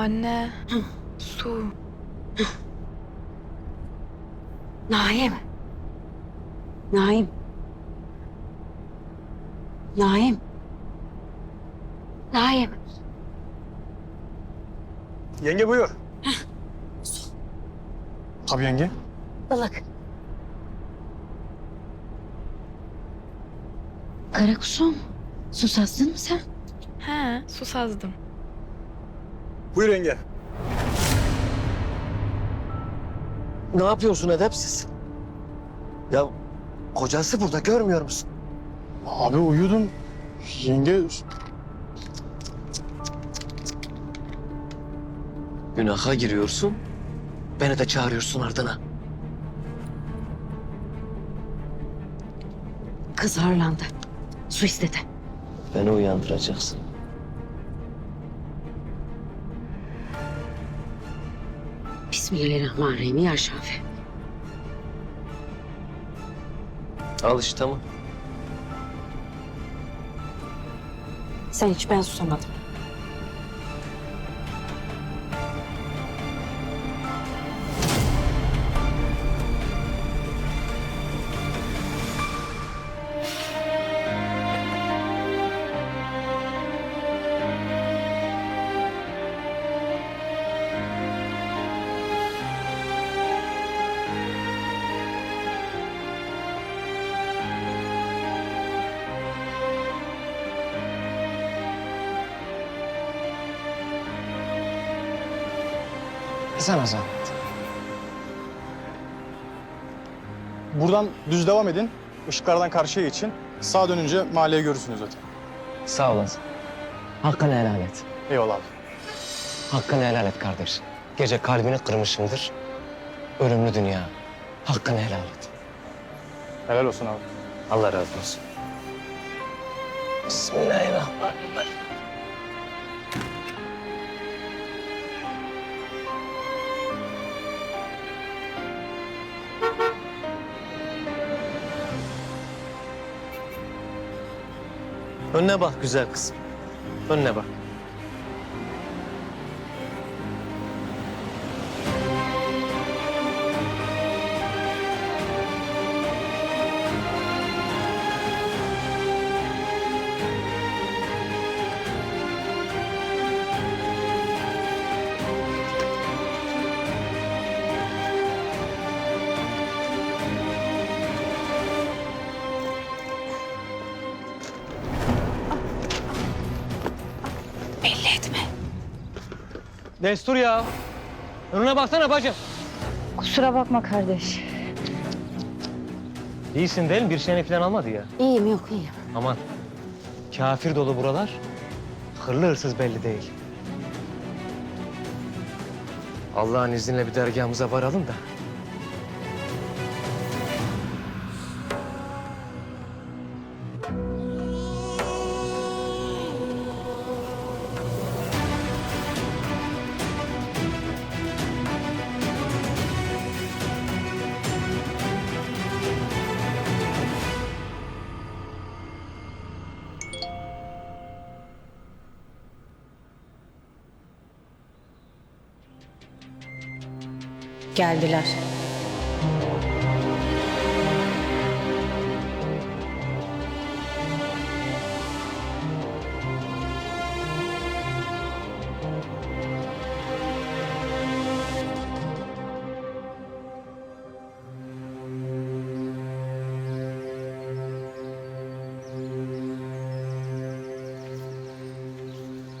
Anne. Su. Naim. Naim. Naim. Naim. Yenge buyur. Tabii yenge. Balık. Kara kuzum. Susazdın mı sen? He, susazdım. Buyur yenge. Ne yapıyorsun edepsiz? Ya kocası burada görmüyor musun? Abi uyudum. Yenge Günaha giriyorsun. Beni de çağırıyorsun ardına. Kız harlandı. Su istedi. Beni uyandıracaksın. Bismillahirrahmanirrahim ya Şafi. Al işte tamam. Sen hiç ben susamadım. Sana zahmet. Buradan düz devam edin. Işıklardan karşıya geçin. Sağa dönünce mahalleye görürsünüz zaten. Sağ olasın. Hakkını helal et. Eyvallah abi. Hakkını helal et kardeş. Gece kalbini kırmışımdır. Ölümlü dünya. Hakkını helal et. Helal olsun abi. Allah razı olsun. Bismillahirrahmanirrahim. Önüne bak güzel kızım. Önüne bak. Destur ya. Önüne baksana bacım. Kusura bakma kardeş. İyisin değil mi? Bir şeyini falan almadı ya. İyiyim yok iyiyim. Aman. Kafir dolu buralar. Hırlı hırsız belli değil. Allah'ın izniyle bir dergahımıza varalım da. Geldiler.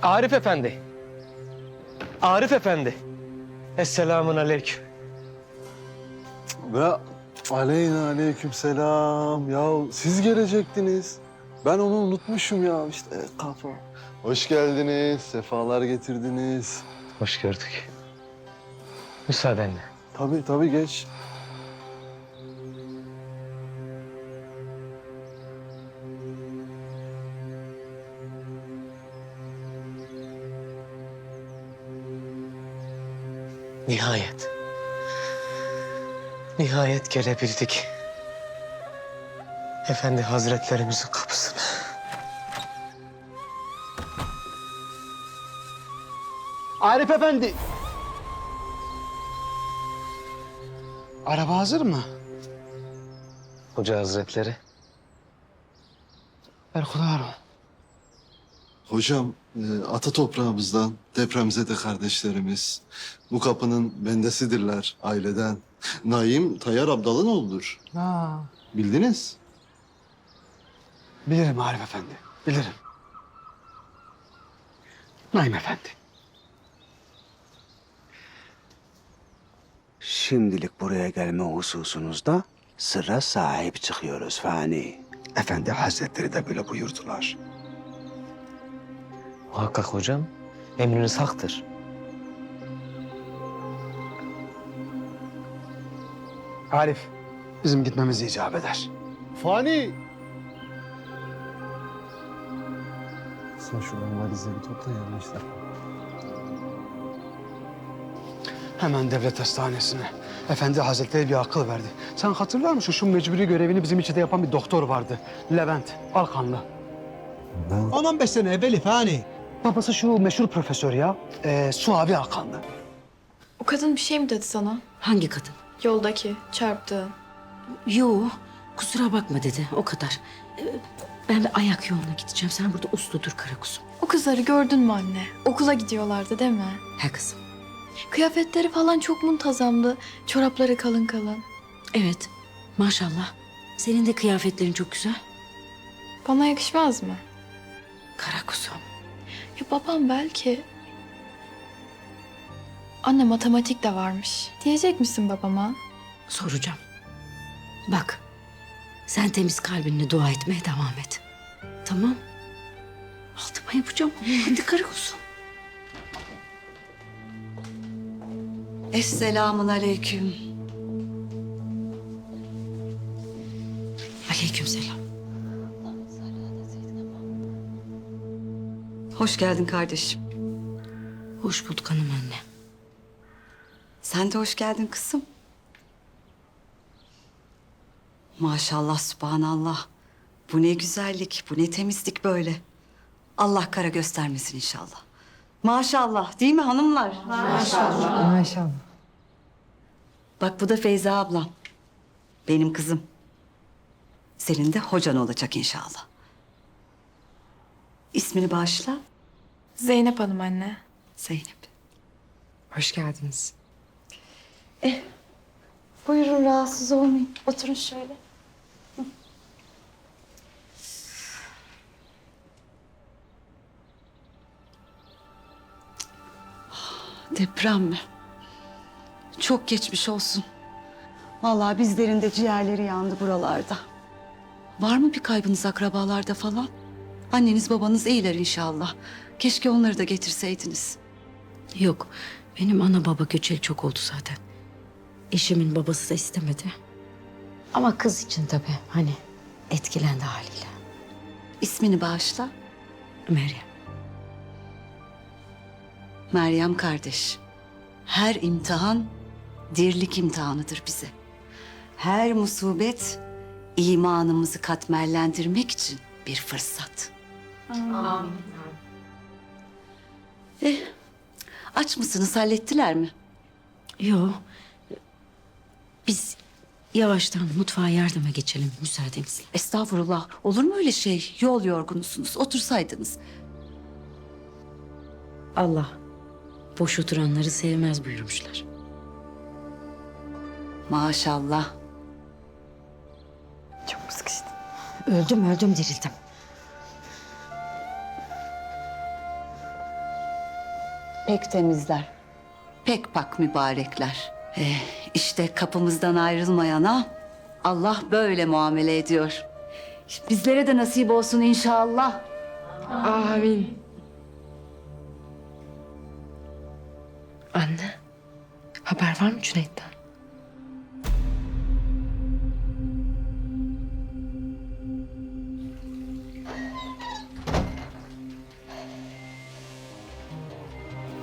Arif Efendi. Arif Efendi. Esselamun aleyküm. Ve aleyna aleyküm selam. Ya siz gelecektiniz. Ben onu unutmuşum ya işte kafa. Hoş geldiniz, sefalar getirdiniz. Hoş gördük. Müsaadenle. Tabii tabii geç. Nihayet. Nihayet gelebildik. Efendi Hazretlerimizin kapısına. Arif Efendi. Araba hazır mı? Hoca hazretleri. Berkudar. Hocam, e, ata toprağımızdan depremzede kardeşlerimiz. Bu kapının bendesidirler aileden. Naim Tayyar Abdal'ın oğludur. Ha. Bildiniz? Bilirim Arif Efendi, bilirim. Naim Efendi. Şimdilik buraya gelme hususunuzda sırra sahip çıkıyoruz Fani. Efendi Hazretleri de böyle buyurdular. Muhakkak hocam. Emriniz haktır. Arif, bizim gitmemiz icap eder. Fani! Sen şu valizleri bir topla yerleştir. Hemen devlet hastanesine. Efendi Hazretleri bir akıl verdi. Sen hatırlar mısın şu mecburi görevini bizim içinde yapan bir doktor vardı. Levent Alkanlı. 10-15 sene evvel fani. Babası şu meşhur profesör ya. Ee, Suavi Alkanlı. O kadın bir şey mi dedi sana? Hangi kadın? Yoldaki, çarptığın. Yo, kusura bakma dedi. O kadar. Ee, Ben bir ayak yoluna gideceğim. Sen burada uslu dur kara kuzum. O kızları gördün mü anne? Okula gidiyorlardı değil mi? He kızım. Kıyafetleri falan çok muntazamdı. Çorapları kalın kalın. Evet, maşallah. Senin de kıyafetlerin çok güzel. Bana yakışmaz mı? Kara kuzum. Ya babam belki... Anne matematik de varmış. Diyecek misin babama? Soracağım. Bak, sen temiz kalbinle dua etmeye devam et. Tamam. Altıma yapacağım. Hadi kara kuzum. Esselamun aleyküm. Aleykümselam. Hoş geldin kardeşim. Hoş bulduk hanım anne. Sen de hoş geldin kızım. Maşallah, subhanallah. Bu ne güzellik, bu ne temizlik böyle. Allah kara göstermesin inşallah. Maşallah değil mi hanımlar? Maşallah. Bak bu da Feyza ablam. Benim kızım. Senin de hocan olacak inşallah. İsmini bağışla. Zeynep Hanım anne. Zeynep. Hoş geldiniz. Buyurun rahatsız olmayın. Oturun şöyle. Deprem mi? Çok geçmiş olsun. Vallahi bizlerin de ciğerleri yandı buralarda. Var mı bir kaybınız akrabalarda falan? Anneniz babanız iyiler inşallah. Keşke onları da getirseydiniz. Yok, benim ana baba göçeli çok oldu zaten. Eşimin babası da istemedi. Ama kız için tabii hani etkilendi haliyle. İsmini bağışla. Meryem. Meryem kardeş. Her imtihan dirlik imtihanıdır bize. Her musibet imanımızı katmerlendirmek için bir fırsat. Amin. Eh, aç mısınız? Hallettiler mi? Yo, biz yavaştan mutfağa yardıma geçelim müsaadenizle. Estağfurullah. Olur mu öyle şey? Yol yorgunusunuz. Otursaydınız. Allah boş oturanları sevmez buyurmuşlar. Maşallah. Çok mu sıkıştın? Öldüm öldüm dirildim. Pek temizler. Pek pak mübarekler. Eh, işte kapımızdan ayrılmayana Allah böyle muamele ediyor. Bizlere de nasip olsun inşallah. Amin. Anne, haber var mı Cüneyt'ten?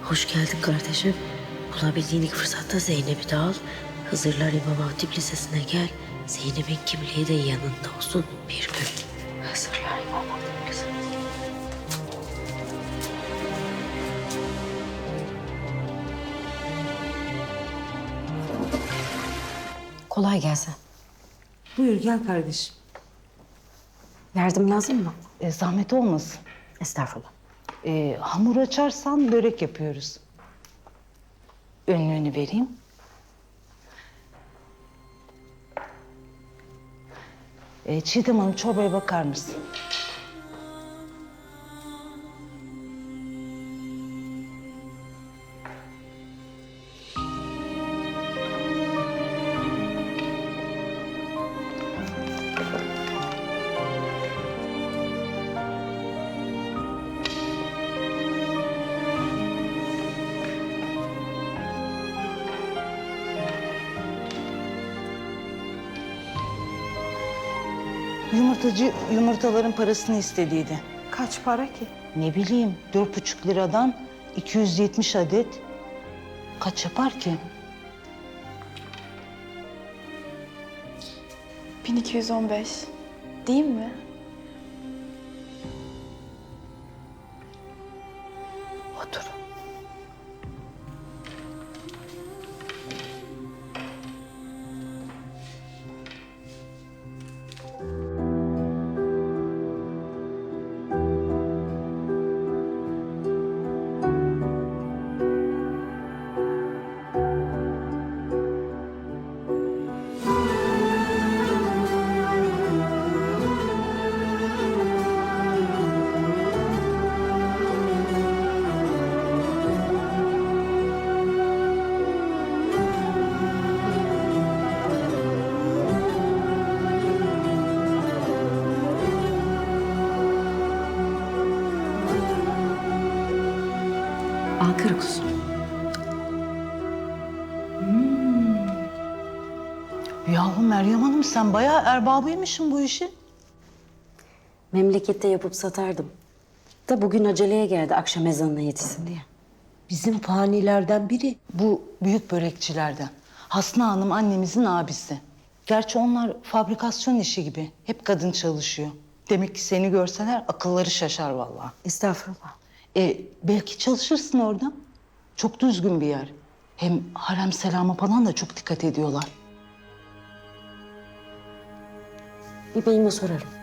Hoş geldin kardeşim. Bulabildiğin ilk fırsatta Zeynep'i de al. Hazırlar İmam Hatip Lisesi'ne gel. Zeynep'in kimliği de yanında olsun bir gün. Hazırlar İmam Hatip Lisesi. Kolay gelsin. Buyur gel kardeşim. Yardım lazım mı? E, zahmet olmasın. Estağfurullah. E, hamur açarsan börek yapıyoruz. Önlüğünü vereyim. E, Çiğdem Hanım çorbaya bakar mısın? Yumurtacı yumurtaların parasını istediydi. Kaç para ki? Ne bileyim dört buçuk liradan 270 adet kaç yapar ki? 1215. Değil mi? Ankara kuzu. Yahu Meryem Hanım sen bayağı erbabıymışsın bu işin. Memlekette yapıp satardım. Da bugün aceleye geldi akşam ezanına yetişsin diye. Bizim fanilerden biri bu büyük börekçilerden. Hasna Hanım annemizin abisi. Gerçi onlar fabrikasyon işi gibi. Hep kadın çalışıyor. Demek ki seni görseler akılları şaşar vallahi. Estağfurullah. E, belki çalışırsın orada. Çok düzgün bir yer. Hem harem selama falan da çok dikkat ediyorlar. Bir beyime sorarım.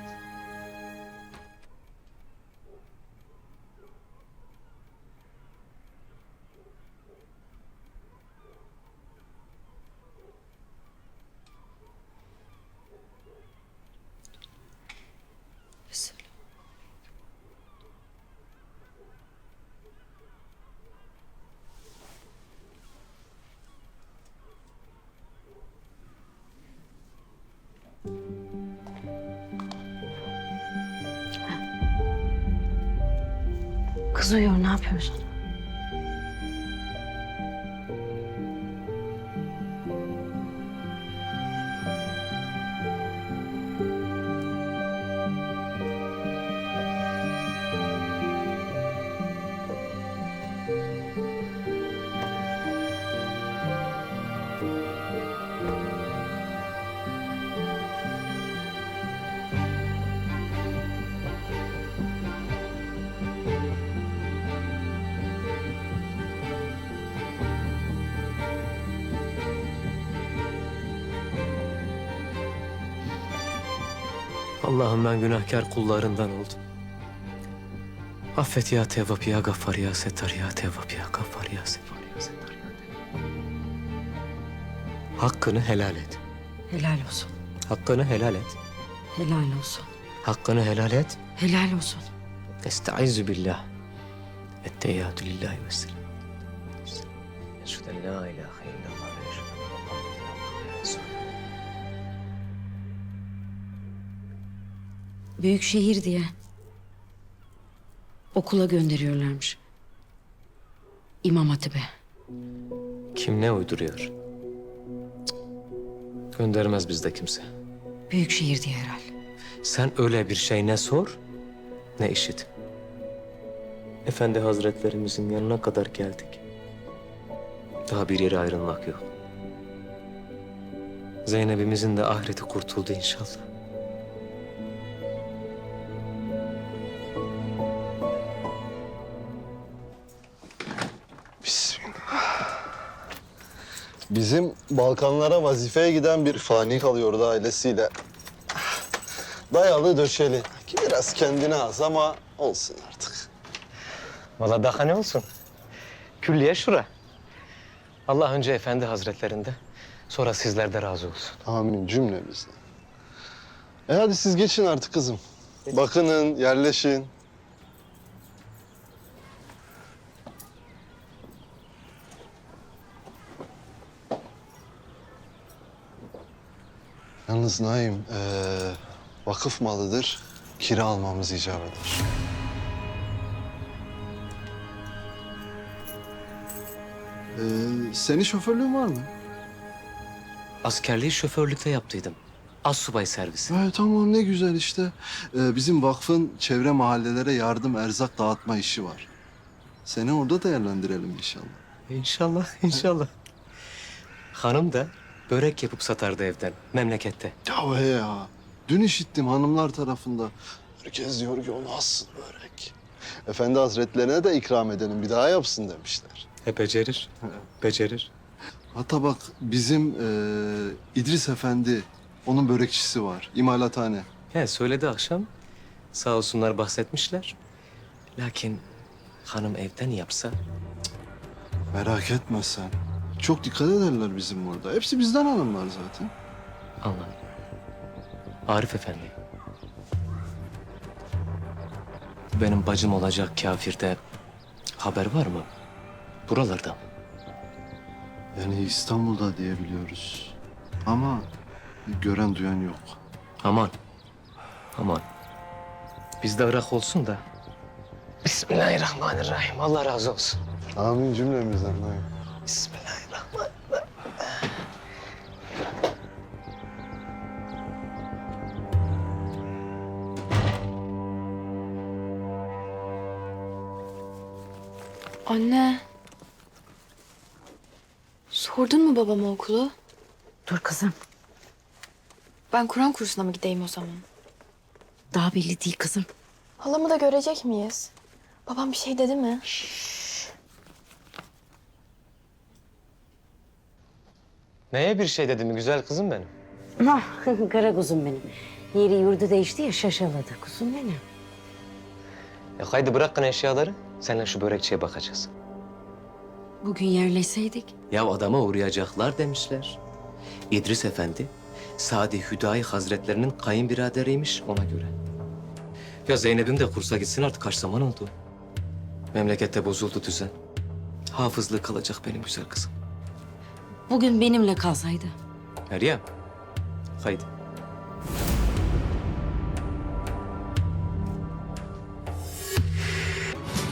Kız uyuyor ne yapıyorsun? Allah'ım ben günahkar kullarından oldum. Affet ya Tevvap ya Gaffar ya Settar ya Tevvap ya Gaffar ya Settar ya Settar ya. Hakkını helal et. Helal olsun. Hakkını helal et. Helal olsun. Hakkını helal et. Helal olsun. Estaizu billah. Etteyyatü lillahi ve selam. Eşhedü en la ilahe illallah ve eşhedü enne Muhammeden abduhu ve resulühü. Büyük şehir diye. Okula gönderiyorlarmış. İmam Hatip'e. Kim ne uyduruyor? Cık. Göndermez bizde kimse. Büyük şehir diye herhal. Sen öyle bir şey ne sor ne işit. Efendi Hazretlerimizin yanına kadar geldik. Daha bir yere ayrılmak yok. Zeynep'imizin de ahireti kurtuldu inşallah. Bizim Balkanlara vazifeye giden bir fani kalıyordu ailesiyle. Dayalı döşeli. Biraz kendine az ama olsun artık. Valla daha ne olsun? Külliye şura. Allah önce Efendi Hazretlerinde, sonra sizlerde razı olsun. Amin cümlemizden. E hadi siz geçin artık kızım. Bakının, yerleşin. Yalnız Naim, eee, vakıf malıdır. Kira almamız icap eder. Ee, senin şoförlüğün var mı? Askerliği şoförlükte yaptıydım. Az subay servisi. Evet tamam ne güzel işte. Ee, bizim vakfın çevre mahallelere yardım erzak dağıtma işi var. Seni orada değerlendirelim inşallah. İnşallah, inşallah. Hanım da börek yapıp satardı evden, memlekette. Ya he ya. Dün işittim hanımlar tarafında. Herkes diyor ki o nasıl börek? Efendi hazretlerine de ikram edelim bir daha yapsın demişler. E becerir, becerir. Hatta bak bizim eee, İdris Efendi onun börekçisi var. İmalathane. He söyledi akşam. Sağ olsunlar bahsetmişler. Lakin hanım evden yapsa Merak etme sen. Çok dikkat ederler bizim burada. Hepsi bizden hanımlar zaten. anladım. Arif Efendi. Benim bacım olacak kafirde haber var mı? Buralarda mı? Yani İstanbul'da diyebiliyoruz. Ama gören duyan yok. Aman. Aman. Bizde Irak olsun da. Bismillahirrahmanirrahim. Allah razı olsun. Amin cümlemizden. Amin. Anne. Sordun mu babama okulu? Dur kızım. Ben Kur'an kursuna mı gideyim o zaman? Daha belli değil kızım. Halamı da görecek miyiz? Babam bir şey dedi mi? Neye bir şey dedi mi güzel kızım benim? Ah, kara kuzum benim. Yeri yurdu değişti ya şaşaladı kuzum benim. E haydi bırakın eşyaları. Seninle şu börekçiye bakacağız. Bugün yerleşseydik. Ya adama uğrayacaklar demişler. İdris Efendi, Sadi Hüdayi Hazretlerinin kayınbiraderiymiş ona göre. Ya Zeynep'im de kursa gitsin artık kaç zaman oldu. Memlekette bozuldu düzen. Hafızlığı kalacak benim güzel kızım. Bugün benimle kalsaydı. Meryem, haydi.